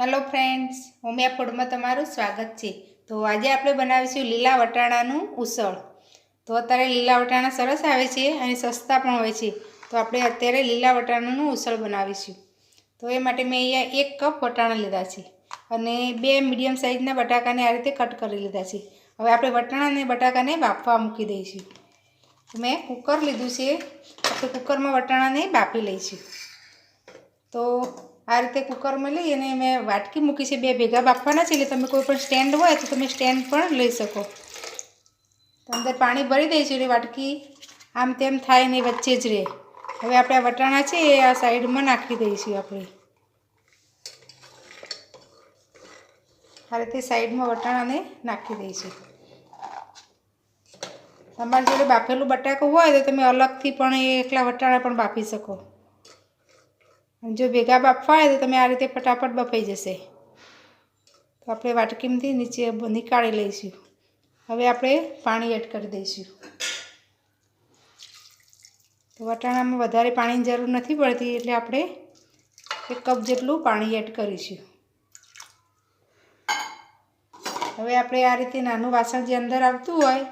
Hello friends હોમિયા ફૂડમાં તમારું સ્વાગત છે. તો આજે આપણે બનાવીશું લીલા વટાણાનું ઉસળ. તો અત્યારે લીલા વટાણા સરસ આવે છે અને સસ્તા પણ હોય છે. તો આપણે અત્યારે લીલા વટાણાનું ઉસળ બનાવીશું. તો એ માટે મેં અહીંયા એક કપ વટાણા લીધા છે અને બે મીડિયમ સાઇઝના બટાકાને આ રીતે કટ કરી લીધા છે. હવે આપણે વટાણા અને બટાકાને બાફવા મૂકી દઈશું. મેં કુકર લીધું છે. તો કુકરમાં વટાણાને બાફી લઈશું. તો આ રીતે કુકરમાં લઈ અને મેં વાટકી મૂકી છે બે ભેગા બાફવાના છે, એટલે તમે કોઈ પણ સ્ટેન્ડ હોય તો તમે સ્ટેન્ડ પણ લઈ શકો. તો અંદર પાણી ભરી દઈશું એટલે વાટકી આમ તેમ થાય ને વચ્ચે જ રહે. હવે આપણે આ વટાણા છે એ આ સાઈડમાં નાખી દઈશું આપણે. આ રીતે સાઈડમાં વટાણાને નાખી દઈશું. તમારી જોડે બાફેલું બટાકું હોય તો તમે અલગથી પણ એ એકલા વટાણા પણ બાફી શકો. જો ભેગા બાફવા હોય તો તમે આ રીતે ફટાફટ બફાઈ જશે. તો આપણે વાટકીમાંથી નીચે નીકાળી લઈશું. હવે આપણે પાણી એડ કરી દઈશું. તો વટાણામાં વધારે પાણીની જરૂર નથી પડતી એટલે આપણે એક કપ જેટલું પાણી એડ કરીશું. હવે આપણે આ રીતે નાનું વાસણ જે અંદર આવતું હોય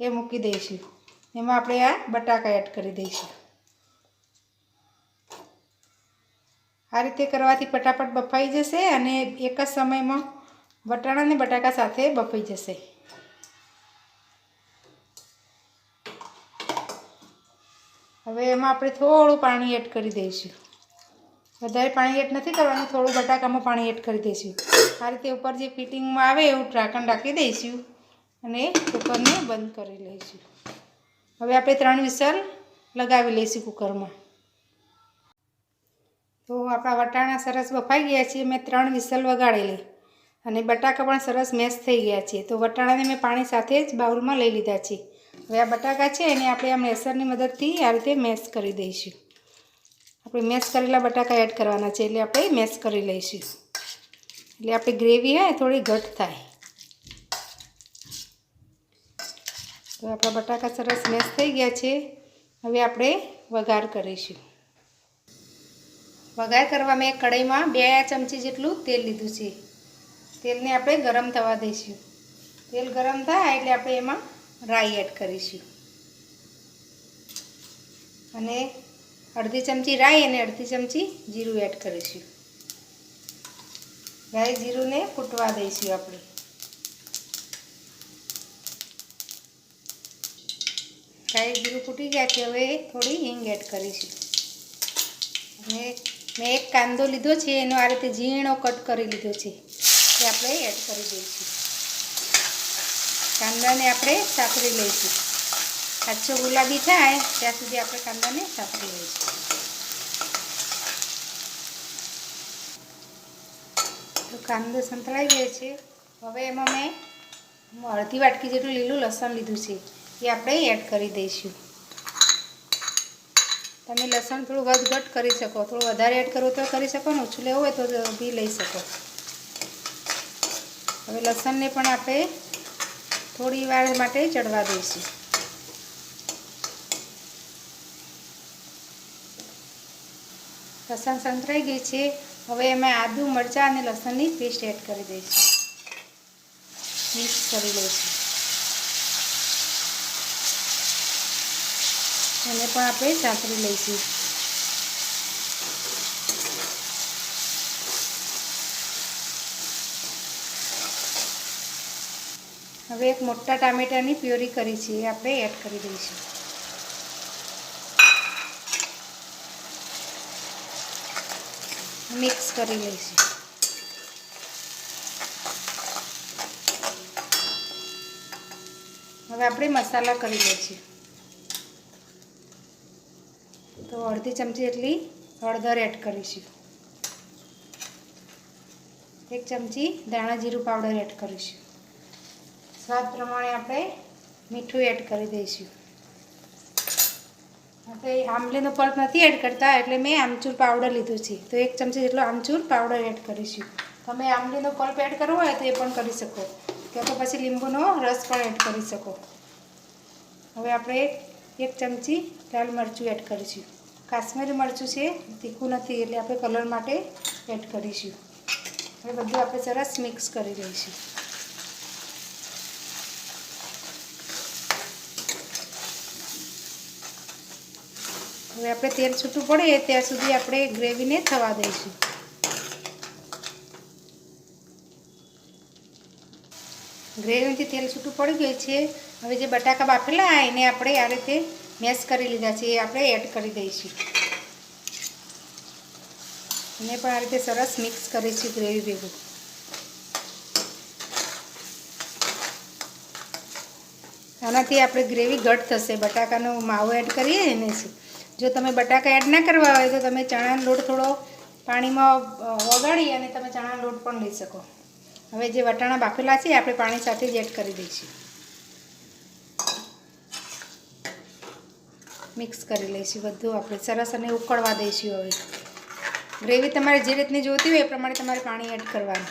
એ મૂકી દઈશું. એમાં આપણે આ બટાકા એડ કરી દઈશું. આ રીતે કરવાથી ફટાફટ બફાઈ જશે અને એક જ સમયમાં વટાણા અને બટાકા સાથે બફાઈ જશે. હવે એમાં આપણે થોડું પાણી એડ કરી દઈશું. વધારે પાણી એડ નથી કરવાનું, થોડું બટાકામાં પાણી એડ કરી દઈશું. આ રીતે ઉપર જે ફિટિંગમાં આવે એવું ઢાંકણ રાખી દઈશું અને કુકરને બંધ કરી લઈશું. હવે આપણે ત્રણ વિસલ લગાવી લઈશું કુકરમાં. તો આપણા વટાણા સરસ બફાઈ ગયા છે મેં ત્રણ વિસલ વગાડેલી અને બટાકા પણ સરસ મેશ થઈ ગયા છે. તો વટાણાને મેં પાણી સાથે જ બાઉલમાં લઈ લીધા છે. હવે આ બટાકા છે એને આપણે આ મેસરની મદદથી આ રીતે મેશ કરી દઈશું. આપણે મેશ કરેલા બટાકા એડ કરવાના છે એટલે આપણે મેશ કરી લઈશું. એટલે આપણી ગ્રેવી હોય થોડી ઘટ થાય. તો આપણા બટાકા સરસ મેશ થઈ ગયા છે. હવે આપણે વઘાર કરીશું. વઘાર કરવા મેં કઢાઈમાં બે ચમચી જેટલું તેલ લીધું છે. તેલને આપણે ગરમ થવા દઈશું. તેલ ગરમ થાય એટલે આપણે એમાં રાઈ એડ કરીશું. અને અડધી ચમચી રાઈ અને અડધી ચમચી જીરું એડ કરીશું. રાઈ જીરુંને ફૂટવા દઈશું આપણે. રાઈ જીરું ફૂટી ગયા છે, હવે થોડી હિંગ એડ કરીશું. અને મેં એક કાંદો લીધો છે, એનો આ રીતે ઝીણો કટ કરી લીધો છે. એ આપણે એડ કરી દઈશું. કાંદાને આપણે સાફરી લઈશું. કાચો ગુલાબી થાય, ત્યાં સુધી આપણે કાંદાને સાફરી લઈશું. તો કાંદો સંતળાઈ ગયો છે. હવે એમાં મેં અડધી વાટકી જેટલું લીલું લસણ લીધું છે. એ આપણે એડ કરી દઈશું. તમે લસણ થોડું વધઘટ કરી શકો. થોડું વધારે એડ કરવું તો કરી શકો ને ઓછું લેવું હોય તો બી લઈ શકો. હવે લસણને પણ આપણે થોડી વાર માટે ચડવા દઈશું. લસણ સંતરાઈ ગઈ છે. હવે એમાં આદુ, મરચાં અને લસણની પેસ્ટ એડ કરી દઈશું. મિક્સ કરી લઈશું. એને પણ આપણે સાંતળી લઈશું. હવે એક મોટા ટામેટાની પ્યોરી કરી છે, એ આપણે એડ કરી દઈશું. મિક્સ કરી લઈશું. હવે આપણે મસાલા કરી લઈશું. તો અડધી ચમચી જેટલી હળદર એડ કરીશું. એક ચમચી દાણા જીરું પાવડર એડ કરીશું. સ્વાદ પ્રમાણે આપણે મીઠું એડ કરી દઈશું. આપણે આમલીનો પલ્પ નથી એડ કરતા, એટલે મેં આમચૂર પાવડર લીધું છે. તો એક ચમચી જેટલો આમચૂર પાવડર એડ કરીશું. તમે આમલીનો પલ્પ એડ કરવો હોય તો એ પણ કરી શકો. કે તો પછી લીંબુનો રસ પણ એડ કરી શકો. હવે આપણે એક ચમચી લાલ મરચું એડ કરીશું. કાશ્મીરી મરચું છે, તીખું નથી એટલે આપણે કલર માટે એડ કરીશું. હવે બધું આપણે સરસ મિક્સ કરી દઈશું હવે આપણે તેલ છૂટું પડે ત્યાં સુધી આપણે ગ્રેવીને થવા દઈશું. ગ્રેવીથી તેલ છૂટું પડી ગયું છે. હવે જે બટાકા બાફેલા એને આપણે આ રીતે મેશ કરી લીધા છે, એ આપણે એડ કરી દઈશું. એને પણ આ રીતે સરસ મિક્સ કરીશું ગ્રેવી ભેગું. આનાથી આપણે ગ્રેવી ઘટ થશે. બટાકાનો માવો એડ કરીએ એને શું? જો તમે બટાકા એડ ના કરવા હોય તો તમે ચણાનો લોટ થોડો પાણીમાં વગાડી અને તમે ચણાનો લોટ પણ લઈ શકો. હવે જે વટાણા બાફેલા છે આપણે પાણી સાથે જ એડ કરી દઈશું. મિક્સ કરી લઈશું બધું આપણે. સરસ અને ઉકળવા દઈશું હવે. ગ્રેવી તમારે જે રીતની જોતી હોય એ પ્રમાણે તમારે પાણી એડ કરવાનું.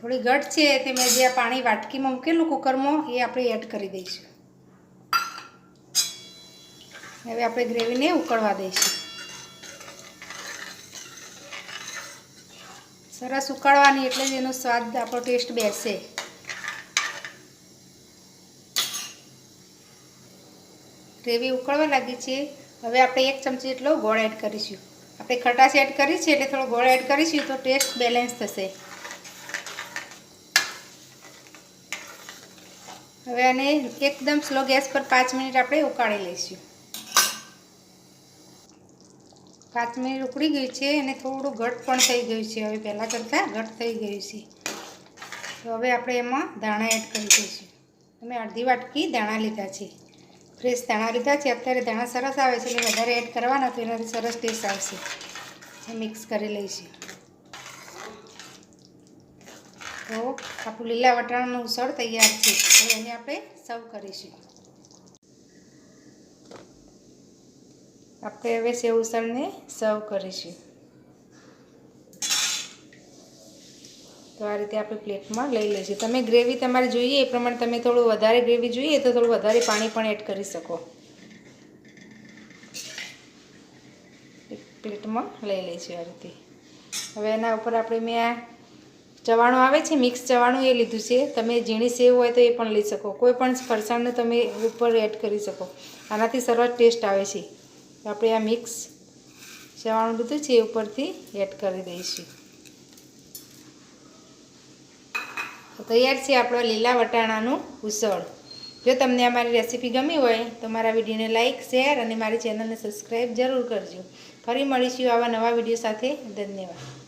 થોડી ઘટ છે તે મેં જે પાણી વાટકીમાં મૂકેલું કુકરમાં, એ આપણે એડ કરી દઈશું. હવે આપણે ગ્રેવીને ઉકળવા દઈશું. સરસ ઉકાળવાની એટલે જ એનો સ્વાદ, આપણો ટેસ્ટ બેસે. ગ્રેવી ઉકળવા લાગી છે. હવે આપણે એક ચમચી એટલો ગોળ એડ કરીશું. આપણે ખટાશ એડ કરી છે એટલે થોડો ગોળ એડ કરીશું તો ટેસ્ટ બેલેન્સ થશે. હવે આને એકદમ સ્લો ગેસ પર પાંચ મિનિટ આપણે ઉકાળી લઈશું. પાંચ મિનિટ ઉકળી ગયું છે અને થોડું ઘટ પણ થઈ ગયું છે. હવે પહેલાં કરતાં ઘટ થઈ ગયું છે. તો હવે આપણે એમાં દાણા એડ કરી દઈશું. અમે અડધી વાટકી દાણા લીધા છે. ફ્રેશ દાણા લીધા છે. અત્યારે દાણા સરસ આવે છે. એટલે વધારે એડ કરવાના તો એનાથી સરસ ટેસ્ટ આવશે. મિક્સ કરી લઈશું તો આપણું લીલા વટાણાનું ઉસળ તૈયાર છે. હવે એને આપણે સર્વ કરીશું. આપણે હવે સેવ ઉસળને સર્વ કરીશું. તો આ રીતે આપણે પ્લેટમાં લઈ લઈશું તમે ગ્રેવી તમારે જોઈએ, એ પ્રમાણે તમે થોડું વધારે ગ્રેવી જોઈએ તો થોડું વધારે પાણી પણ એડ કરી શકો. એક પ્લેટમાં લઈ લઈશું આ રીતે. હવે એના ઉપર આપણે મેં આ ચવાણું આવે છે, મિક્સ ચવાણું એ લીધું છે. તમે ઝીણી સેવ હોય તો એ પણ લઈ શકો. કોઈ પણ ફરસાણને તમે ઉપર એડ કરી શકો. આનાથી સરસ ટેસ્ટ આવે છે. આપણે આ મિક્સ ચવાણું લીધું છે એ ઉપરથી એડ કરી દઈશું. તૈયાર છે આપણો લીલા વટાણાનું ઉસળ. જો તમને અમારી રેસીપી ગમી હોય, તો મારા વિડીયોને લાઇક શેર અને મારી ચેનલને સબસ્ક્રાઈબ જરૂર કરજો. ફરી મળીશું આવા નવા વીડિયો સાથે. ધન્યવાદ.